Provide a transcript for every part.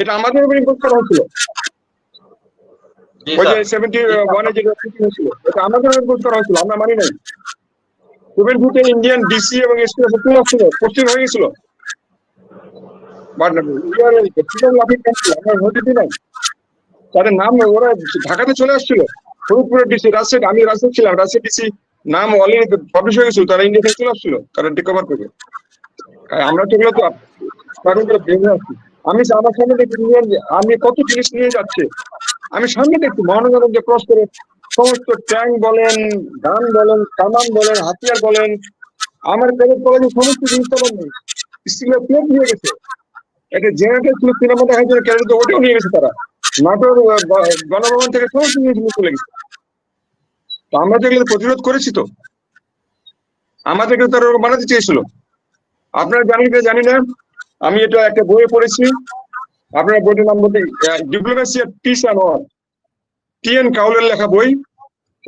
এটা আমাদের উপর ইম্পোজ করা হয়েছিল। ওই যে সেভেন্টি ওয়ানে যেটা হয়েছিল। এটা আমাদের ইম্পোজ করা হয়েছিল আমরা মানি নাই। সেভেন ফুটে ইন্ডিয়ান ডিসি এবং এসপি সত্যি আসছিল পোস্টিং হয়ে গেছিল। নাই। তাদের নাম ওরা ঢাকাতে চলে আসছিল। ফরিদপুরের ডিসি রাজশাহী আমি রাজশাহী ছিলাম রাজশাহী ডিসি নাম অলরেডি পাবলিশ হয়ে গেছিল তারা ইন্ডিয়া থেকে চলে আসছিল তারা রিকভার করবে আর আমরা তো এগুলো তো করে আসছি। আমি আমার সামনে দেখি আমি কত জিনিস নিয়ে যাচ্ছে। আমি সামনে দেখছি মহানগরগঞ্জ ক্রস করে সমস্ত ট্যাঙ্ক বলেন, গান বলেন কামান বলেন, হাতিয়ার বলেন, আমার প্রাইভেট কলেজে সমস্ত জিনিসপত্র নেই স্টিলের প্লেট নিয়ে গেছে। একটা জেনারেটর ছিল সিনেমা দেখার জন্য ক্যারেট ওটাও নিয়ে গেছে তারা। নাটোর গণভবন থেকে সমস্ত জিনিস নিয়ে চলে গেছে। তো আমরা তো এগুলো প্রতিরোধ করেছি তো। আমাদেরকে তারা বানাতে চেয়েছিল। আপনারা জানেন কি জানি না? আমি এটা একটা বইয়ে পড়েছি। আপনার বইটির নাম বলতে diplomacy peace and war T N কাউলের লেখা বই।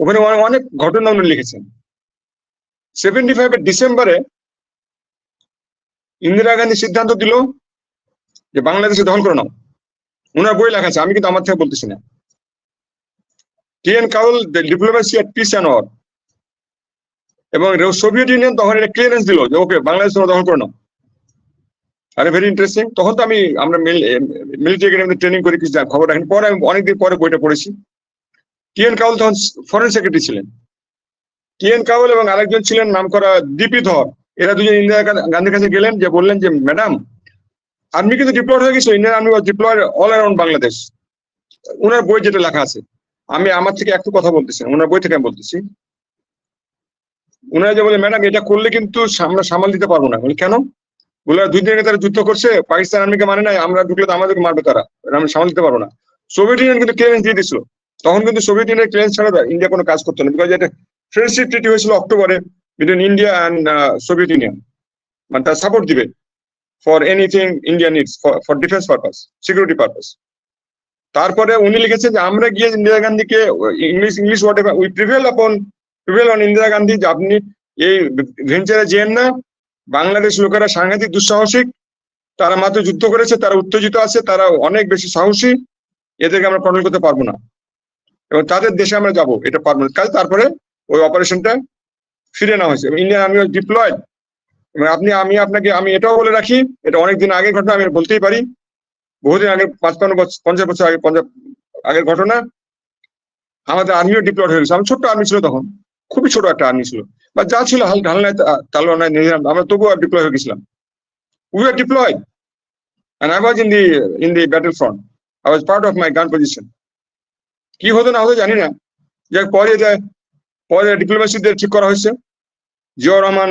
ওখানে অনে- অনেক ঘটনা উনি লিখেছেন। সেভেন্টি ফাইভ ডিসেম্বরে ইন্দিরা গান্ধী সিদ্ধান্ত দিল যে বাংলাদেশে দখল করে নাও। ওনার বই লেখা আছে, আমি কিন্তু আমার থেকে বলতেছি না। T N Kaul diplomacy at peace and war এবং সোভিয়েত ইউনিয়ন তখন এটা ক্লিয়ারেন্স দিল যে, ওকে, বাংলাদেশ তোমরা দখল করে নাও। আরে ভেরি ইন্টারেস্টিং তখন তো আমি, আমরা মিলিটারি একাডেমিতে ট্রেনিং করে কিছু খবর রাখেন। পরে আমি অনেকদিন পরে বইটা পড়েছি। টিএন কাউল তখন ফরেন সেক্রেটারি ছিলেন। টিএন কাউল এবং আরেকজন ছিলেন, নাম করা ডিপি ধর এরা দুজন ইন্দিরা গান্ধীর কাছে গেলেন, যে বললেন যে ম্যাডাম আর্মি কিন্তু ডিপ্লয়েড হয়ে গেছে Indian army deployed all around Bangladesh ওনার বই যেটা লেখা আছে। আমি আমার থেকে একটু কথা বলতেছি ওনার বই থেকে আমি বলতেছি ওনারা যে বলে ম্যাডাম এটা করলে কিন্তু আমরা সামাল দিতে পারব না। বলি, কেন? বলে দুই দিন তারা যুদ্ধ করছে, পাকিস্তান আর্মিকে মানে নাই, আমরা ঢুকলে তো আমাদেরকে মারবে তারা। আমরা সামাল দিতে পারব না। সোভিয়েত ইউনিয়ন কিন্তু ক্লিয়ারেন্স দিয়ে দিছিল। তখন কিন্তু সোভিয়েত ইউনিয়ন ক্লিয়ারেন্স ছাড়া ইন্ডিয়া কোনো কাজ করতো না। বিকজ এটা ফ্রেন্ডশিপ ট্রিটি হয়েছিল অক্টোবরে between India and Soviet Union মানে তারা সাপোর্ট দিবে for anything India needs for defence purpose security purpose তারপরে উনি লিখেছেন যে, আমরা গিয়ে ইন্দিরা গান্ধীকে English English word we prevail upon prevail on Indira Gandhi যে আপনি এই ভেঞ্চারে যেন না বাংলাদেশ লোকেরা সাংঘাতিক দুঃসাহসিক, তারা মাত্র যুদ্ধ করেছে, তারা উত্তেজিত আছে, তারা অনেক বেশি সাহসী, এদেরকে আমরা কন্ট্রোল করতে পারব না। এবং তাদের দেশে আমরা যাব, এটা পারব কাজ তারপরে ওই অপারেশনটা ফিরে নেওয়া হয়েছে। ইন্ডিয়ান আর্মি ডিপ্লয়েড এবং আপনি, আমি আপনাকে, আমি এটাও বলে রাখি, এটা অনেক দিন আগের ঘটনা, আমি বলতেই পারি। বহুদিন আগে পাঁচপান্ন বছর, পঞ্চাশ বছর আগে, পঞ্চাশ, আগের ঘটনা। আমাদের আর্মিও ডিপ্লয়েড হয়ে গেছে। আমার ছোট্ট আর্মি ছিল তখন। খুবই ছোট একটা আর্মি ছিল। বা যা ছিল হাল ঢালনায় তালনায় নিয়ে আমরা তবুও ডিপ্লয় হয়ে গেছিলাম। We are deployed and I was in the in the battlefront. I was part of my gun position. কি হতো না হতো জানি না। যে পরে যে পরে ডিপ্লোমেসিদের ঠিক করা হয়েছে। জিয়াউর রহমান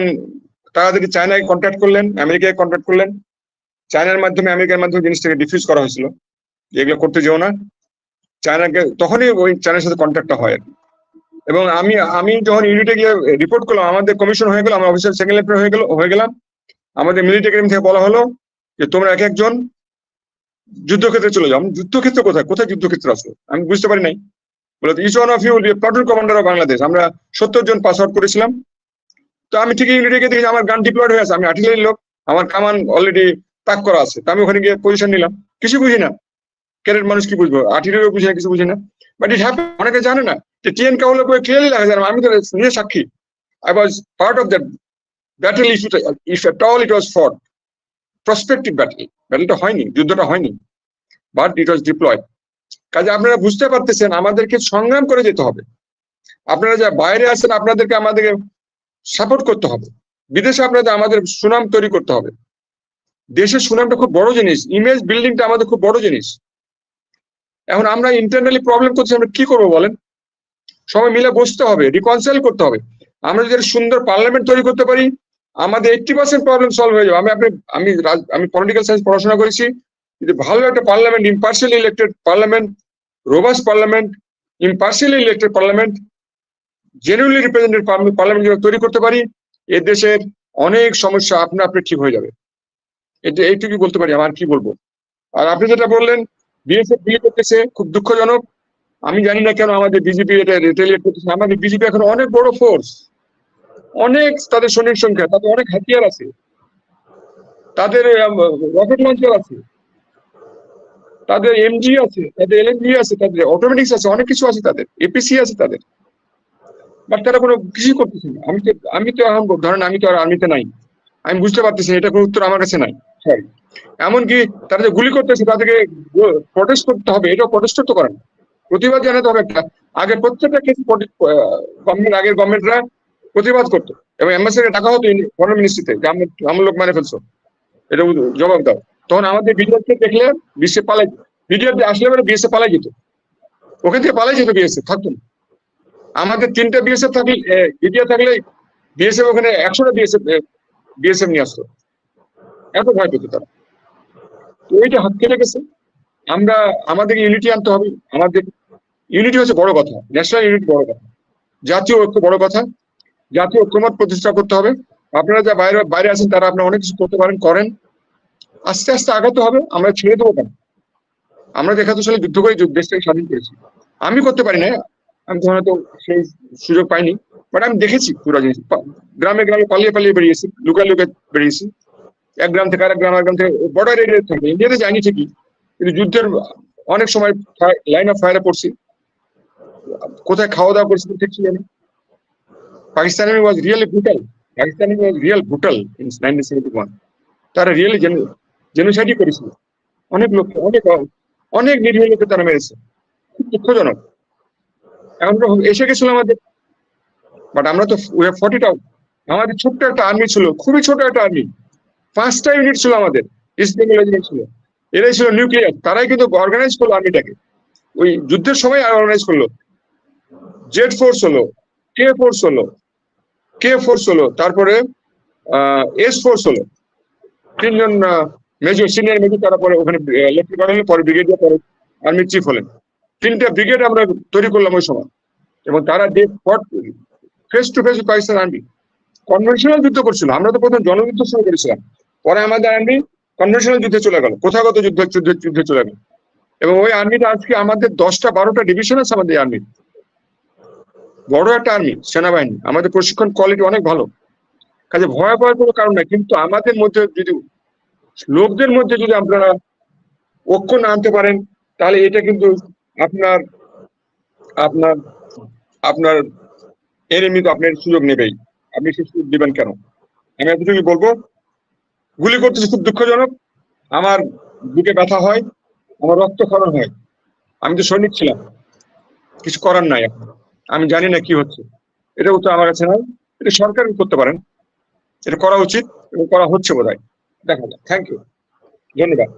তাড়াতাড়ি চায়নায় কন্ট্যাক্ট করলেন, আমেরিকায় কন্ট্যাক্ট করলেন। চায়নার মাধ্যমে, আমেরিকার মাধ্যমে জিনিসটাকে ডিফিউজ করা হয়েছিল। এগুলো করতে যেও না। চায়নাকে তখনই ওই চায়নার সাথে কন্ট্যাক্টটা হয় আর কি। এবং আমি আমি যখন ইউনিটে গিয়ে রিপোর্ট করলাম, আমাদের কমিশন হয়ে গেল, আমার অফিসার সেকেন্ড লেফটেন্যান্ট হয়ে গেল, হয়ে গেলাম। আমাদের মিলিটারি একাডেমি থেকে বলা হলো যে, তোমরা এক একজন যুদ্ধক্ষেত্রে চলে যাও। যুদ্ধক্ষেত্র কোথায়? কোথায় যুদ্ধক্ষেত্র আসলো আমি বুঝতে পারি নাই। বলে each one of you platoon commander of Bangladesh আমরা সত্তর জন পাস আউট করেছিলাম। তো আমি ঠিকই ইউনিটে গিয়ে দেখি আমার গান ডিপ্লয়েড হয়ে আছে। আমি আর্টিলারির লোক। আমার কামান অলরেডি তাক করা আছে। তো আমি ওখানে গিয়ে পজিশন নিলাম। কিছু বুঝি না। ক্যারেট মানুষ কি বুঝব? আর্টিলারিও বুঝি না, কিছু বুঝি না। বাট ইট হ্যাপেন অনেকে জানে না। টিএন কাউলের বই ক্লিয়ারলি লেখা যায়, আমি তো নিজে সাক্ষী। I was part of that battle if if at all it was for prospective battle ব্যাটেলটা হয়নি, যুদ্ধটা হয়নি বাট ইট ওয়াজ ডিপ্লয়েড কাজে আপনারা বুঝতে পারতেছেন, আমাদেরকে সংগ্রাম করে যেতে হবে। আপনারা যা বাইরে আছেন, আপনাদেরকে আমাদেরকে সাপোর্ট করতে হবে। বিদেশে আপনাদের আমাদের সুনাম তৈরি করতে হবে। দেশের সুনামটা খুব বড় জিনিস ইমেজ বিল্ডিংটা আমাদের খুব বড় জিনিস। এখন আমরা ইন্টারনালি প্রবলেম করছি আমরা কি করব বলেন? সবাই মিলে বসতে হবে রিকনসাইল করতে হবে। আমরা যদি সুন্দর পার্লামেন্ট তৈরি করতে পারি, আমাদের এইটটি পার্সেন্ট প্রবলেম সলভ হয়ে যাবে। আমি আপনি আমি আমি পলিটিক্যাল সায়েন্স পড়াশোনা করেছি। যদি ভালো একটা parliament impartially elected parliament robust parliament impartially elected parliament genuinely represented parliament যদি তৈরি করতে পারি, এ দেশের অনেক সমস্যা আপনা আপনি ঠিক হয়ে যাবে। এটা এইটুকুই বলতে পারি, আমার কি বলব? আর আপনি যেটা বললেন বিএসএফ বিয়ে করতেছে, খুব দুঃখজনক। আমি জানি না কেন আমাদের বিজেপি এটা রিটেলিয়েট করতেছে। আমাদের বিজেপি এখন অনেক বড় ফোর্স অনেক তাদের সৈনিক সংখ্যা তাদের অনেক হাতিয়ার আছে। তাদের রকেট লঞ্চার আছে। তাদের এমজি আছে তাদের এলএমজি আছে তাদের অটোমেটিক্স আছে অনেক কিছু আছে তাদের এপিসি আছে তাদের। বাট তারা কোনো কিছু করতেছে না। আমি তো আমি তো এখন ধরেন আমি তো আর আর্মিতে নাই। আমি বুঝতে পারতেছি না, এটা কোনো উত্তর আমার কাছে নাই। সরি এমনকি তারা যে গুলি করতেছে তাদেরকে প্রটেস্ট করতে হবে এটা প্রটেস্ট তো করেন প্রতিবাদ জানাতে হবে একটা আগে প্রত্যেকটা কেস গভর্নমেন্ট আগের গভর্নমেন্টরা প্রতিবাদ করতো এবং এম্বাসিকে টাকা হতো ফরেন মিনিস্ট্রিতে যে আমার লোক মানে ফেলছো। এটা জবাব দাও। তখন আমাদের বিডিআরকে দেখলে বিএসএফ পালাই বিডিআর আসলে মানে বিএসএ পালাই যেত। ওখান থেকে পালাই যেত বিএসএফ থাকতো না। আমাদের তিনটা বিএসএফ থাকলে বিডিআর থাকলে বিএসএফ ওখানে একশোটা বিএসএফ বিএসএফ নিয়ে আসতো। এত ভয় পেত তারা। তো ওইটা হাত কেটে গেছে আমরা আমাদের ইউনিটি আনতে হবে। আমাদের ইউনিটি হচ্ছে বড় কথা ন্যাশনাল ইউনিটি বড় কথা। জাতীয় ঐক্য বড় কথা, জাতীয় ঐক্যমত প্রতিষ্ঠা করতে হবে। আপনারা যা বাইরে বাইরে আছেন তারা আপনারা অনেক কিছু করতে পারেন, করেন। আস্তে আস্তে আগাতে হবে, আমরা ছেড়ে দেবো কেন? আমরা দেখা তো যুদ্ধ করে দেশটাকে স্বাধীন করেছি। আমি করতে পারি না আমি তো হয়তো সেই সুযোগ পাইনি বাট আমি দেখেছি পুরো জিনিস গ্রামে গ্রামে পালিয়ে পালিয়ে বেরিয়েছি লুকায় লুকায় বেরিয়েছি। এক গ্রাম থেকে আরেক গ্রাম আরেক গ্রাম থেকে বর্ডার এরিয়া থেকে ইন্ডিয়াতে যাইনি ঠিকই, কিন্তু যুদ্ধের অনেক সময় লাইন অফ ফায়ারে পড়ছি। কোথায় খাওয়া দাওয়া করছি ঠিক ছিল না Pakistan was really brutal Pakistan was real brutal in nineteen seventy one তারা রিয়েলি জেনোসাইডই করেছিল। অনেক লোক অনেক অনেক নিরীহ লোককে তারা মেরেছে। খুব দুঃখজনক। এখন এসে গেছিল আমাদের। বাট আমরা তো ফর্টি আউট আমাদের ছোট্ট একটা আর্মি ছিল, খুবই ছোট একটা আর্মি পাঁচটা ইউনিট ছিল আমাদের ইস্ট বেঙ্গল রেজিমেন্ট ছিল। এরাই ছিল নিউক্লিয়ার তারাই কিন্তু অর্গানাইজ করল আর্মিটাকে ওই যুদ্ধের সময় অর্গানাইজ করল। জেড ফোর্স হলো কে ফোর্স হলো কে ফোর্স হলো তারপরে এস ফোর্স হলো তিনজন মেজর সিনিয়র মেজর তারা পরে ওখানে লেফটেন্যান্ট হলেন পরে ব্রিগেডিয়ার পরে আর্মির চিফ হলেন। তিনটা ব্রিগেড আমরা তৈরি করলাম ওই সময়। এবং তারা they fought face to face Pakistan army conventional যুদ্ধ করছিল। আমরা তো প্রথম জনযুদ্ধ শুরু করেছিলাম। পরে আমাদের আর্মি কনভেনশনাল যুদ্ধে চলে গেল। কোথাগত যুদ্ধ, যুদ্ধে চলে গেল। এবং ওই আর্মিটা আজকে আমাদের দশটা, বারোটা ডিভিশন আছে আমাদের আর্মি বড় একটা আর্মি সেনাবাহিনী। আমাদের প্রশিক্ষণ কোয়ালিটি অনেক ভালো। কাজে ভয় পাওয়ার কোনো কারণ নাই, কিন্তু আমাদের মধ্যে যদি, লোকদের মধ্যে যদি আপনারা ঐক্য না আনতে পারেন, তাহলে এটা কিন্তু আপনার আপনার আপনার এনিমি তো আপনার সুযোগ নেবেই। আপনি সে সুযোগ দেবেন কেন? আমি এতটুকু বলব, গুলি করতেছি খুব দুঃখজনক, আমার বুকে ব্যথা হয়, আমার রক্তক্ষরণ হয়। আমি তো সৈনিক ছিলাম, কিছু করার নাই এখন। আমি জানি না কি হচ্ছে। এটা উত্তর আমার কাছে নাই। এটা সরকার করতে পারেন। এটা করা উচিত এবং করা হচ্ছে বোধ হয় দেখা যাক। থ্যাংক ইউ ধন্যবাদ।